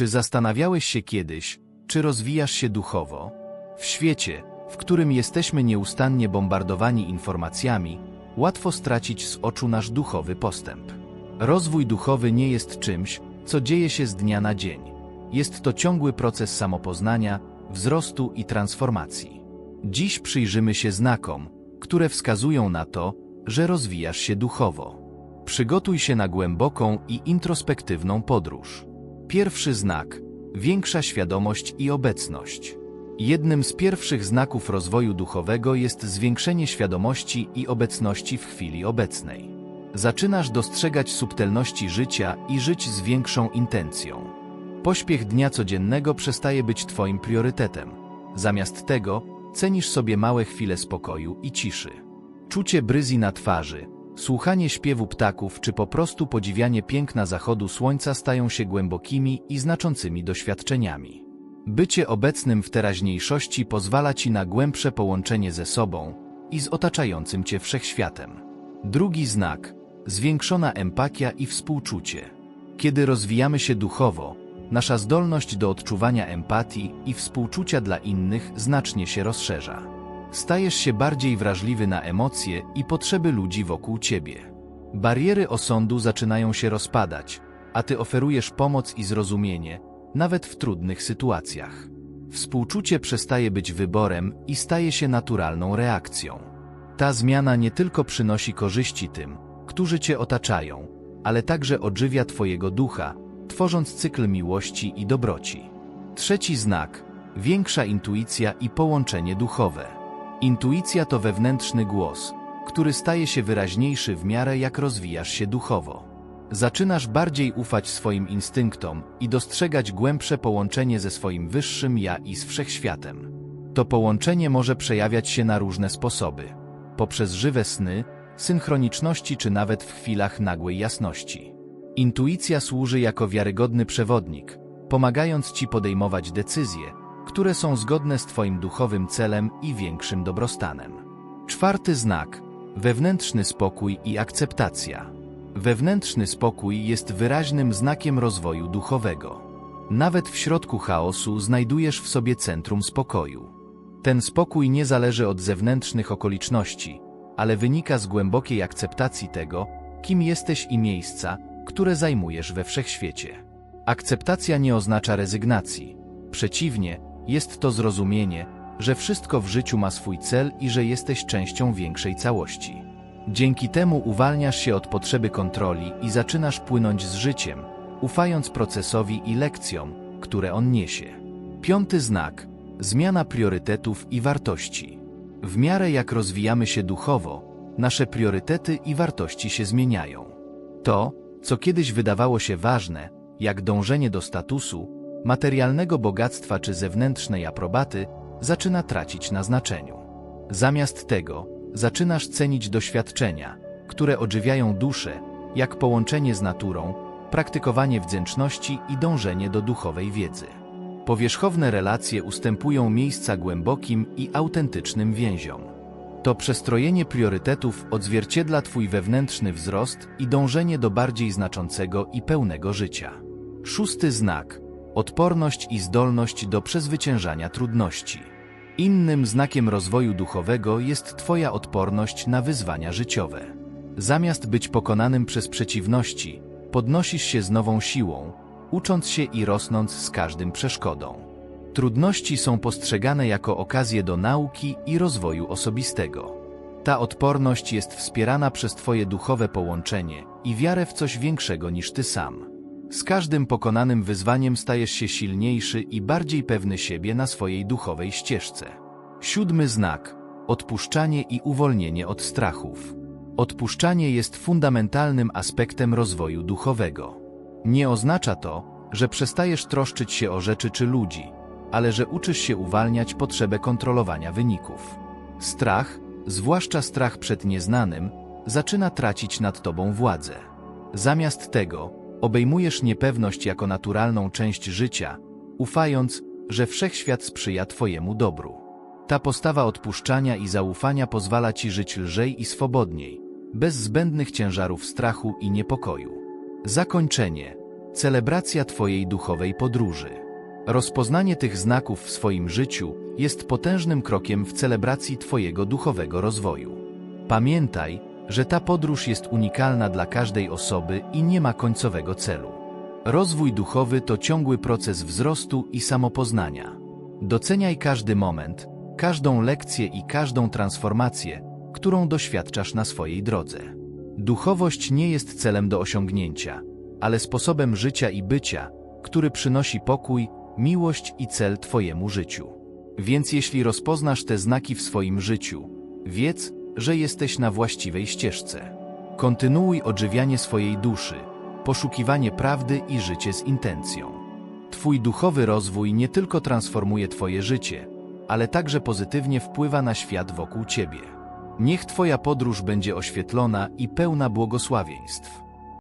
Czy zastanawiałeś się kiedyś, czy rozwijasz się duchowo? W świecie, w którym jesteśmy nieustannie bombardowani informacjami, łatwo stracić z oczu nasz duchowy postęp. Rozwój duchowy nie jest czymś, co dzieje się z dnia na dzień. Jest to ciągły proces samopoznania, wzrostu i transformacji. Dziś przyjrzymy się znakom, które wskazują na to, że rozwijasz się duchowo. Przygotuj się na głęboką i introspektywną podróż. Pierwszy znak większa świadomość i obecność. Jednym z pierwszych znaków rozwoju duchowego jest zwiększenie świadomości i obecności w chwili obecnej. Zaczynasz dostrzegać subtelności życia i żyć z większą intencją. Pośpiech dnia codziennego przestaje być Twoim priorytetem. Zamiast tego cenisz sobie małe chwile spokoju i ciszy. Czucie bryzji na twarzy, słuchanie śpiewu ptaków czy po prostu podziwianie piękna zachodu słońca stają się głębokimi i znaczącymi doświadczeniami. Bycie obecnym w teraźniejszości pozwala Ci na głębsze połączenie ze sobą i z otaczającym Cię wszechświatem. Drugi znak zwiększona empatia i współczucie. Kiedy rozwijamy się duchowo, nasza zdolność do odczuwania empatii i współczucia dla innych znacznie się rozszerza. Stajesz się bardziej wrażliwy na emocje i potrzeby ludzi wokół ciebie. Bariery osądu zaczynają się rozpadać, a ty oferujesz pomoc i zrozumienie, nawet w trudnych sytuacjach. Współczucie przestaje być wyborem i staje się naturalną reakcją. Ta zmiana nie tylko przynosi korzyści tym, którzy cię otaczają, ale także odżywia twojego ducha, tworząc cykl miłości i dobroci. Trzeci znak większa intuicja i połączenie duchowe. Intuicja to wewnętrzny głos, który staje się wyraźniejszy w miarę jak rozwijasz się duchowo. Zaczynasz bardziej ufać swoim instynktom i dostrzegać głębsze połączenie ze swoim wyższym ja i z wszechświatem. To połączenie może przejawiać się na różne sposoby. Poprzez żywe sny, synchroniczności czy nawet w chwilach nagłej jasności. Intuicja służy jako wiarygodny przewodnik, pomagając Ci podejmować decyzje, które są zgodne z Twoim duchowym celem i większym dobrostanem. Czwarty znak wewnętrzny spokój i akceptacja. Wewnętrzny spokój jest wyraźnym znakiem rozwoju duchowego. Nawet w środku chaosu znajdujesz w sobie centrum spokoju. Ten spokój nie zależy od zewnętrznych okoliczności, ale wynika z głębokiej akceptacji tego, kim jesteś i miejsca, które zajmujesz we wszechświecie. Akceptacja nie oznacza rezygnacji. Przeciwnie, jest to zrozumienie, że wszystko w życiu ma swój cel i że jesteś częścią większej całości. Dzięki temu uwalniasz się od potrzeby kontroli i zaczynasz płynąć z życiem, ufając procesowi i lekcjom, które on niesie. Piąty znak zmiana priorytetów i wartości. W miarę jak rozwijamy się duchowo, nasze priorytety i wartości się zmieniają. To, co kiedyś wydawało się ważne, jak dążenie do statusu, materialnego bogactwa czy zewnętrznej aprobaty, zaczyna tracić na znaczeniu. Zamiast tego, zaczynasz cenić doświadczenia, które odżywiają duszę, jak połączenie z naturą, praktykowanie wdzięczności i dążenie do duchowej wiedzy. Powierzchowne relacje ustępują miejsca głębokim i autentycznym więziom. To przestrojenie priorytetów odzwierciedla Twój wewnętrzny wzrost i dążenie do bardziej znaczącego i pełnego życia. Szósty znak odporność i zdolność do przezwyciężania trudności. Innym znakiem rozwoju duchowego jest Twoja odporność na wyzwania życiowe. Zamiast być pokonanym przez przeciwności, podnosisz się z nową siłą, ucząc się i rosnąc z każdym przeszkodą. Trudności są postrzegane jako okazje do nauki i rozwoju osobistego. Ta odporność jest wspierana przez Twoje duchowe połączenie i wiarę w coś większego niż Ty sam. Z każdym pokonanym wyzwaniem stajesz się silniejszy i bardziej pewny siebie na swojej duchowej ścieżce. Siódmy znak odpuszczanie i uwolnienie od strachów. Odpuszczanie jest fundamentalnym aspektem rozwoju duchowego. Nie oznacza to, że przestajesz troszczyć się o rzeczy czy ludzi, ale że uczysz się uwalniać potrzebę kontrolowania wyników. Strach, zwłaszcza strach przed nieznanym, zaczyna tracić nad tobą władzę. Zamiast tego, obejmujesz niepewność jako naturalną część życia, ufając, że wszechświat sprzyja twojemu dobru. Ta postawa odpuszczania i zaufania pozwala ci żyć lżej i swobodniej, bez zbędnych ciężarów strachu i niepokoju. Zakończenie. celebracja Twojej duchowej podróży. Rozpoznanie tych znaków w swoim życiu jest potężnym krokiem w celebracji Twojego duchowego rozwoju. Pamiętaj, że ta podróż jest unikalna dla każdej osoby i nie ma końcowego celu. Rozwój duchowy to ciągły proces wzrostu i samopoznania. Doceniaj każdy moment, każdą lekcję i każdą transformację, którą doświadczasz na swojej drodze. Duchowość nie jest celem do osiągnięcia, ale sposobem życia i bycia, który przynosi pokój, miłość i cel Twojemu życiu. Więc jeśli rozpoznasz te znaki w swoim życiu, wiedz, że jesteś na właściwej ścieżce. Kontynuuj odżywianie swojej duszy, poszukiwanie prawdy i życie z intencją. Twój duchowy rozwój nie tylko transformuje Twoje życie, ale także pozytywnie wpływa na świat wokół Ciebie. Niech Twoja podróż będzie oświetlona i pełna błogosławieństw.